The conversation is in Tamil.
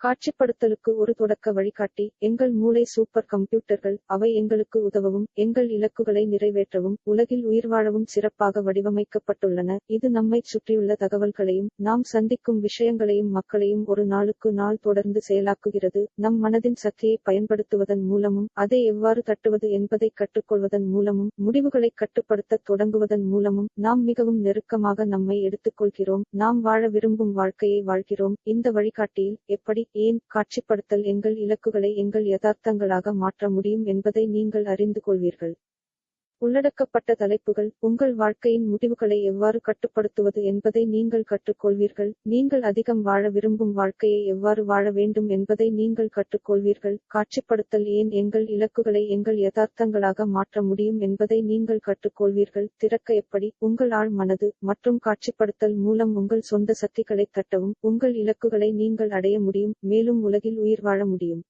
காட்சிப்படுத்தலுக்கு ஒரு தொடக்க வழிகாட்டி எங்கள் மூளை சூப்பர் கம்ப்யூட்டர்கள் அவை எங்களுக்கு உதவவும் எங்கள் இலக்குகளை நிறைவேற்றவும் உலகில் உயிர் வாழவும் சிறப்பாக வடிவமைக்கப்பட்டுள்ளன. இது நம்மைச் சுற்றியுள்ள தகவல்களையும் நாம் சந்திக்கும் விஷயங்களையும் மக்களையும் ஒரு நாளுக்கு நாள் தொடர்ந்து செயலாக்குகிறது. நம் மனதின் சக்தியை பயன்படுத்துவதன் மூலமும் அதை எவ்வாறு தட்டுவது என்பதை கற்றுக்கொள்வதன் மூலமும் முடிவுகளை கட்டுப்படுத்த தொடங்குவதன் மூலமும் நாம் மிகவும் நெருக்கமாக நம்மை எடுத்துக்கொள்கிறோம். நாம் வாழ விரும்பும் வாழ்க்கையை வாழ்கிறோம். இந்த வழிகாட்டியில் எப்படி ஏன் காட்சிப்படுத்தல் எங்கள் இலக்குகளை எங்கள் யதார்த்தங்களாக மாற்ற முடியும் என்பதை நீங்கள் அறிந்து கொள்வீர்கள். உள்ளடக்கப்பட்ட தலைப்புகள் உங்கள் வாழ்க்கையின் முடிவுகளை எவ்வாறு கட்டுப்படுத்துவது என்பதை நீங்கள் கற்றுக்கொள்வீர்கள். நீங்கள் அதிகம் வாழ விரும்பும் வாழ்க்கையை எவ்வாறு வாழ வேண்டும் என்பதை நீங்கள் கற்றுக்கொள்வீர்கள். காட்சிப்படுத்தல் ஏன் எங்கள் இலக்குகளை எங்கள் யதார்த்தங்களாக மாற்ற முடியும் என்பதை நீங்கள் கற்றுக்கொள்வீர்கள். திறக்க எப்படி? உங்கள் ஆழ் மனது மற்றும் காட்சிப்படுத்தல் மூலம் உங்கள் சொந்த சக்திகளை தட்டவும் உங்கள் இலக்குகளை நீங்கள் அடைய முடியும் மேலும் உலகில் உயிர் வாழ முடியும்.